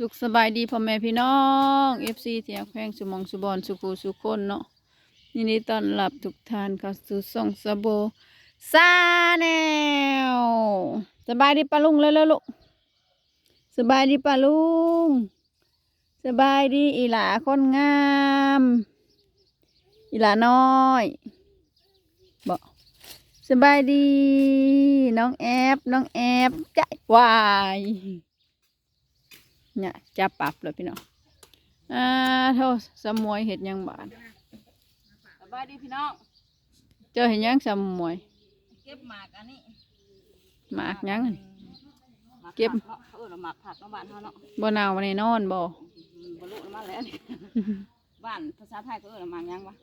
สุขสบายดีพ่อแม่พี่น้องเอฟซีเทียงแพงสุมองสุบอนสุขูสุคนเนาะยินดีต้อนรับทุกท่านเข้าสู่ส่องสะโบซาแนวสบายดีปะลุงเลยเลยลูกสบายดีปะลุงสบายดีอีหลาคนงาม อีหลาน้อยบอกสบายดี น้องแอบน้องแอบจ้าวาย เนี่ยจับปรับเลยพี่น้องอ่าเท่าสมวยเห็ดหยังบาดสบายดีพี่น้องเจอเห็ดหยังสมวย เก็บหมากอันนี้หมากหยังหมากเก็บผัเนาะเออหมากผักเนาะบ้านเฮาเนาะบ่นาววันนี้นอนบ่อืมบรรลุมาแล้วนี่บ้านภาษาไทยก็เออหมากหยังวะ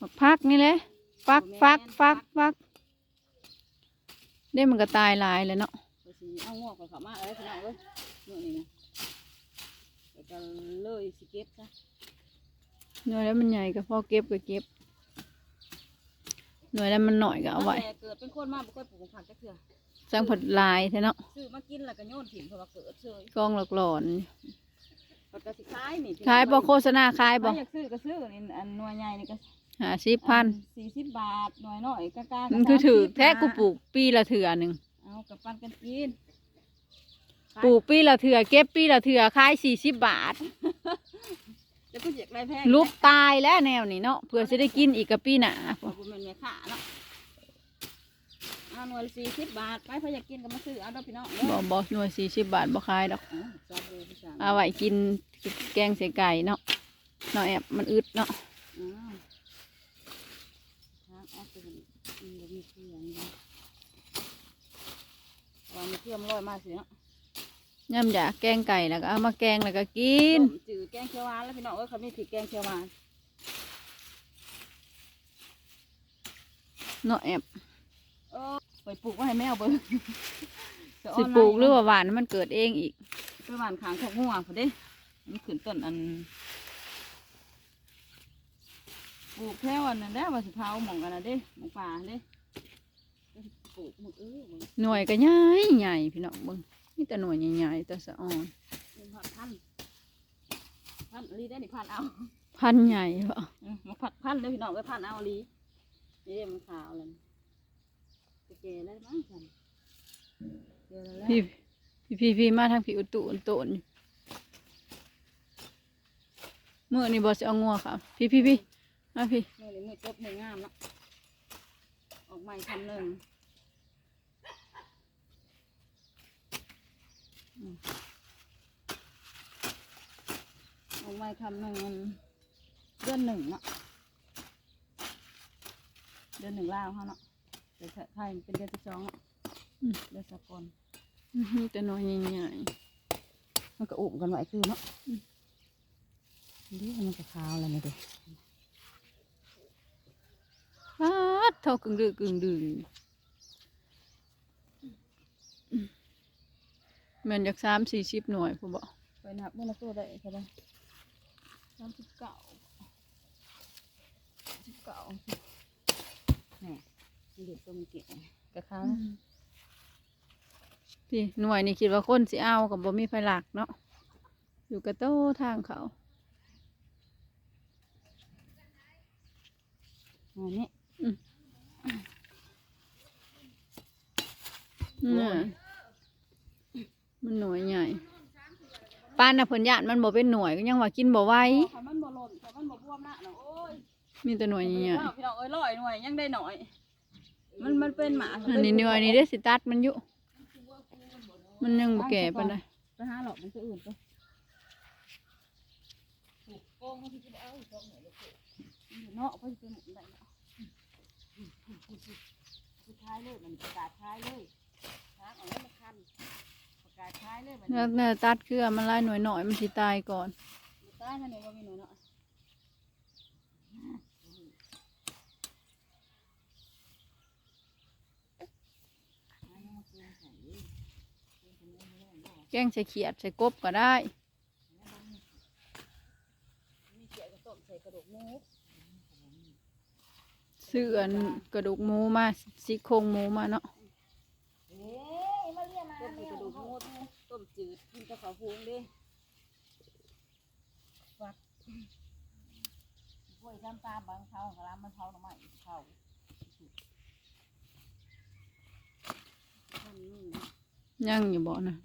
บักพักนี่แหละฟักฟักฟักฟักเด้มันก็ตายหลายเลยเนาะก็สิเอางอกไปเข้ามาเอ้ยพี่น้องเอ้ยนู่นนี่นะ เดี๋ยวจะเลยสิเก็บซะหน่วยแล้วมันใหญ่ก็พอเก็บก็เก็บ หน่วยแล้วมันหน่อยก็เอาไว้แต่เกิดเป็นคนมาบ่ค่อยปลูกผักจักเทื่อสร้างผลลายแท้เนาะซื้อมากินแล้วก็โยนถิ่มเพราะว่าเกิดเฉยกองหลอกหลอนมันก็สิขายนี่ขายบ่โฆษณาขายใครบ่อยากซื้อก็ซื้อนี่อันหน่วยใหญ่นี่ก็หาสิบพันสี่สิบบาทหน่วยน้อยกล้าๆมันคือถือ30แท้กูปลูกปีละเถื่อหนึ่งเอากับปันกันกิน ปลูกปีละเถื่อเก็บปีละเถื่อขายสี่สิบบาทจะพูดอยากไรแพงรูปตายแล้วแนวนี้เนาะเพื่อจะได้กินอีกกับปีหนาขอบคุณแม่แม่ค่ะเนาะเอาหน่วยสี่สิบบาทไปพออยากกินก็มาซื้อเอาดอกพี่น้องเด้บออกบอกหน่วยสี่สิบบาทบ่ขายดอกเอาซาบูพี่สาวเอาไว้กินแกงใส่ไก่เนาะเนาะแอบมันอึดเนาะอ้าวทางออกไปกันอืมบ่มีเครื่องเนาะวางมีเครื่องลอยมาสิเนาะ ย่ำอยากแกงไก่แล้วก็เอามาแกงแล้วก็กินต้มจืดแกงเขียวหวานแล้วพี่น้องเอ้ยเขามีผิดแกงเขียวหวานเนาะแอบเออไปปลูกไว้ให้แมวเบิ่งสิปลูกหรือว่าหวานมันเกิดเองอีกไปหวานขางขอกงัวพอเด้มันขึ้นต้นอันปลูกแค่วันนั้นได้ว่าสิเผาหมองกันนะเด้หมองป่าเด้ปลูกหมดเออหมดหน่วยก็ใหญ่ใหญ่พี่น้องเบิ่ง นี่แต่หน่วยใหญ่ๆแต่สะอ่อนเป็นผัดพันธุ์พันธุ์ลีได้นี่พันธุ์เอาพันธุ์ใหญ่เปล่าเออมาผัดพันธุ์เด้อพี่น้องไว้พันธุ์เอาลีนี่มันขาวเลยจะแก่แล้วมั้งฉันเดี๋ยวแล้วพี่พี่พี่พี่มาทางพี่อุตุอุตุนอยู่เมื่อนี่บอสเอางัวค่ะพี่พี่พี่มาพี่เมื่อนี้มือจบมืองามเนาะออกใหม่คำหนึ่ง อืมออกใหม่คำหนึ่งมันเดือนหนึ่งเนาะเดือนหนึ่งลาวเขาเนาะเดือนไทยเป็นเดือนที่สองเนาะอืมเดือนสากลอื้อหือแต่หน่วยใหญ่มันก็อุบกันไว้คือเนาะอืมนี่มันจะขาวอะไรเนี่ยเด็กๆฮัดเท่ากึ่งดื้อกึ่งดึง แม่นจากสามสี่สิบหน่วยผู้บอกไปนับเมื่อละตัวได้ก็ได้สามสิบเก้าสิบเก้าแหม่เด็กตัวมันเก่งกระค้างพี่หน่วยนี่คิดว่าคนสิเอากับบ่มีไฟหลักเนาะอยู่กับโต้ทางเขาอันนี้น่ะ มันหน่วยใหญ่ป้านน่ะเพิ่นญาติมันบ่เป็นหน่วยก็ยังว่ากินบ่ไหวถ้ามันบ่หล่นถ้ามันบ่บวมหน้าเนาะโอ้ยมีแต่หน่วยใหญ่พี่น้องเอ้ยร้อยหน่วยยังได้หน่อย มันมันเป็นหมาๆอันนี้หน่วยนี่ได้สิตัดมันอยู่มันยังบ่แก่ปานใดไปหาหลอกมันคืออื่นไปโกงมันสิไปเอาอีกสองหน่วยเลยเนาะเพราะสิเป็นหมดได้เนาะสุดท้ายเลยมันประกาศท้ายเลยทางเอาไว้มันคันประ กาศท้ายเลยมันแล้วแม่ตัดเครือมันหลายหน่วยหน่อยมันสิตายก่อน ตายนั่นเองว่ามีหน่วยเนาะแกงใส่เขียดใส่กบก็ได้ มีเกี่ยวกับต้มใส่กระดูกหมูซื้ออันกระดูกหมูมาซี่โครงหมูมาเนาะ ต้มใส่กระดูกหมูต้ม ต้ม จืดกินกับข้าวพุงดิฟักกล้วยซ้ำตาบางเผาของร้านมันเผาหน่อไม้เผาท่านนี่ยังอยู่บ่นะ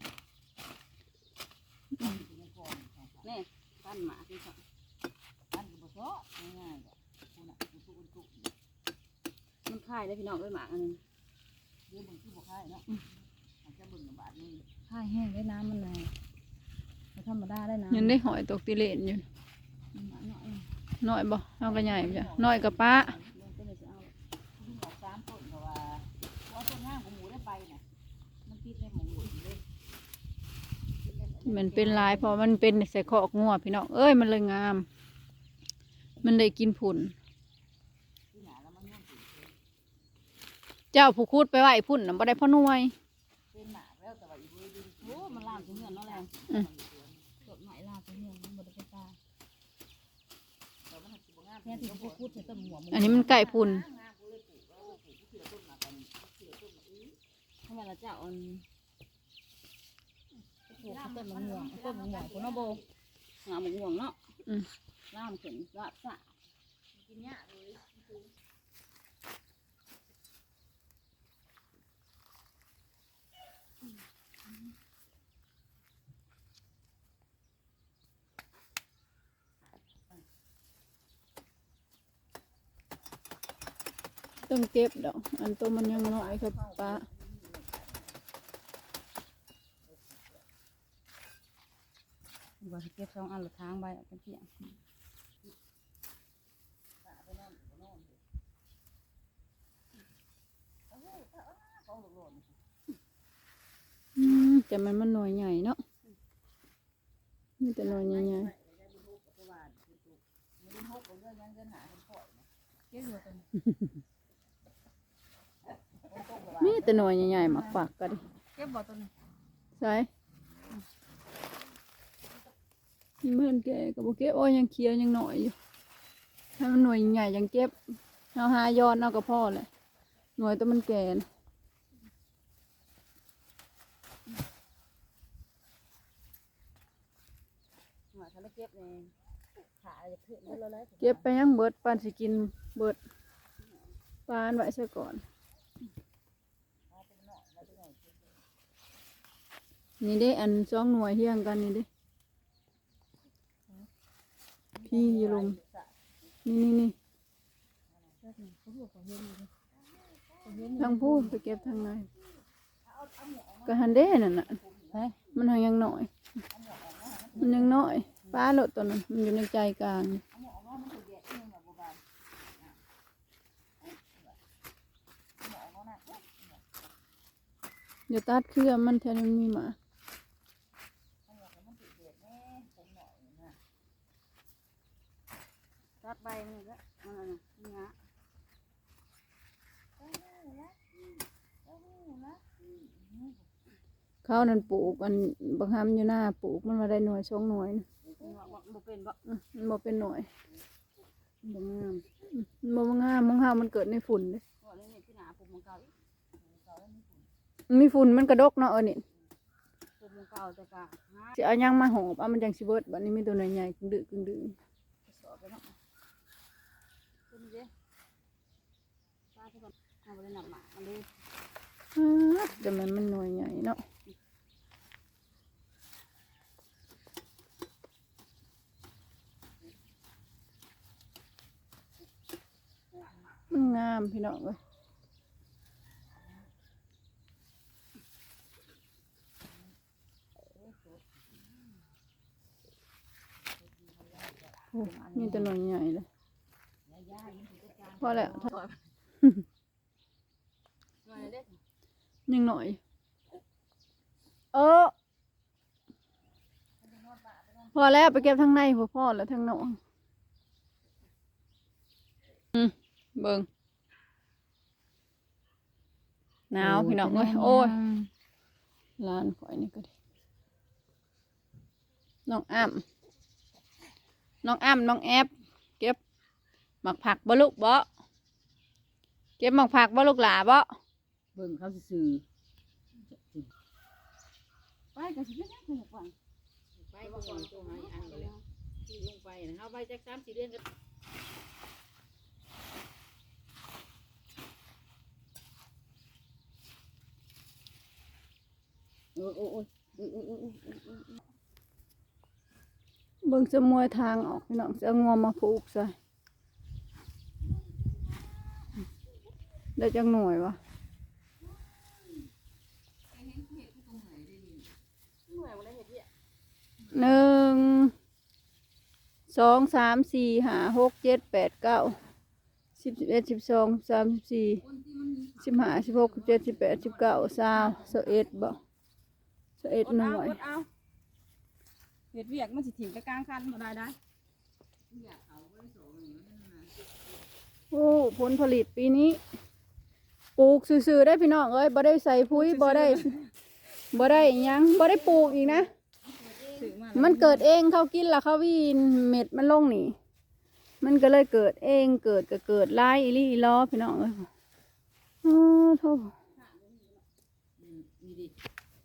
นี่ปั้นหมาที่เขาปั้นบุษบง่ายๆแบบคุณอะคุณตุกตุกมันคายได้พี่น้องด้วยหมาอันนึงเดี๋ยวบึงที่บ่คายเนาะมันจะบึงกับบาทนี่ คายแห้งได้น้ำมันเลยธรรมดาได้น้ำยังได้หอยตกติเลนอยู่หมาหน่อยน้อยบ่เอาก็ใหญ่จ้ะน้อยกับป้าเรื่องก็เลยจะเอาที่ออกสามต้นเพราะว่าเพราะว่าต้นง่างของหมูได้ไปน่ะมันติดในหมูเลยมันเป็นลายเพราะมันเป็นใส่คอกงัวพี่น้องเอ้ยมันเลยงาม มันได้กินผุนที่หนาแล้วมันย่อมติดเจ้าผู้คูดไปไหวพุ่นน่ะบ่ได้พ่อหน่วย โอ้มันล่ามถึงเงินเนาะแรงอืมกดหมายล่ามถึงเงินมันบ่ได้ไปตาแค่ที่พูดพูดใส่ต้นหัวหมูอันนี้มันไก่พุ่นทำไมเราจะเอาอันปลูกต้นมะม่วงต้นมะม่วงคนเอาโบหามะม่วงเนาะอืมล่ามขึ้นลาบสะกินยากเลย ต้องเก็บดอก อันตัวมันยังน้อยครับป้าว่าสิเก็บสองอันหรือทางใบเอาไปเกี่ยงอืมแต่มันมันหน่วยใหญ่เนาะนี่แต่หน่วยใหญ่เก็บอยู่กันๆ นี่แต่หน่วยใหญ่ๆมาฝากกันดิเก็บบ่ต้นนี้ใช่นี่มันแก่กับโบเก็บโอ้ยยังเคี้ยวยังหน่อยอยู่ถ้ามันหน่วยใหญ่ยังเก็บเอาหายอดเอากับพ่อแหละหน่วยแตัวมันแก่นะหน่อยถ้าเราเก็บเนี่ยขาจะขึ้นแล้วเลยเก็บไปยังเบิดปานสิกินเบิดปานไว้ซะก่อน นี่เด้อันสองหน่วยเฮียงกันนี่เด้พี่อยาลมนี่นี่นี่ทางพูดไปเก็บทางในก็หันเด้นั่นน่ะเฮ้ยมันหายังหน่อย มันยังน้อยป้าโหลดตัวนั้นมันอยู่ในใจกลางนี่เดี๋ยวตัดเครือมันแทนมันมีหมา ตัดใบมันก็มันอะไรนี่ฮะเขานั่นปลูกอันบางคำอยู่หน้าปลูกมันมาได้หน่วยสองหน่วยนะบ่เป็นบ่อืมมันบ่เป็นหน่วยบ่งามอืมมันบ่งามมังหามันเกิดในฝุ่นเด้บ่เลยนี่พี่หนาปลูกมังเก่าอีกมันมีฝุ่นมันกระดกเนาะเออนี่ปลูกมังเก่าแต่ก็หาสิเอาหยังมาหอบเอามันจังสิเบิดบัดนี้มีตัวใหญ่ๆกึ่งดื้อกึ่งดื้อสอบไปเนาะขึ้น เด้ป้าที่ก่อนเอาไปเลยหนักหมามันลยอ้าแต่มันมันหน่วยใหญ่เนาะมันงามพี่น้องเอ้ยโอ้มีแต่หน่วยใหญ่เลย พอแล้วหน่อยเด้ยังหน่อย เออ พอแล้วไปเก็บทางในหัวพ่อแล้วทางนอกอืมเบิ่งหนาวพี่น้องเอ้ยโอ้ยร้านข่อยนี่ก็ดีน้องอ้ำน้องอ้ำน้องแอบเก็บหมักผักบ่ลูกบ่ เก็บหมากผักบ่ลูกหลาบ่เบิ่งเขาซื่อไปก็สิเฮ็ดหยังกันว่าไปก่อนตัวหาอีกอันก็แล้วที่ลงไปเฮาไปจักสามสี่เดือนก็โเบิ่งจะมวยทางออกพี่น้องจะงอมาผูกใส่ ได้จังหน่วยวะหน่วยบ่ได้เฮ็ดเวียกหนึ่งสองสามสี่ห้าหกเจ็ดแปดเก้าสิบสิบเอ็ดสิบสองสามสิบสี่สิบห้าสิบหกสิบเจ็ดสิบแปดสิบเก้าสาวสิบเอ็ดบ่สิบเอ็ดหน่วยกดเอาเฮ็ดเวียกมันสิถิ่มไปกลางคันบ่ได้ได้โอ้ผลผลิตปีนี้ ปลูกซื่อๆได้พี่น้องเอ้ยบ่ได้ใส่ปุ๋ยบ่ได้บ่ได้หยังบ่ได้ปลูกอีกนะซื้อมามันเกิดเองเขากินแล้วเขาวีนเม็ดมันลงนี่ มันก็เลยเกิดเองเกิดก็เกิดลายอีหลี่อีล้อพี่น้องเอ้ยโอ้โทษนี่ดิ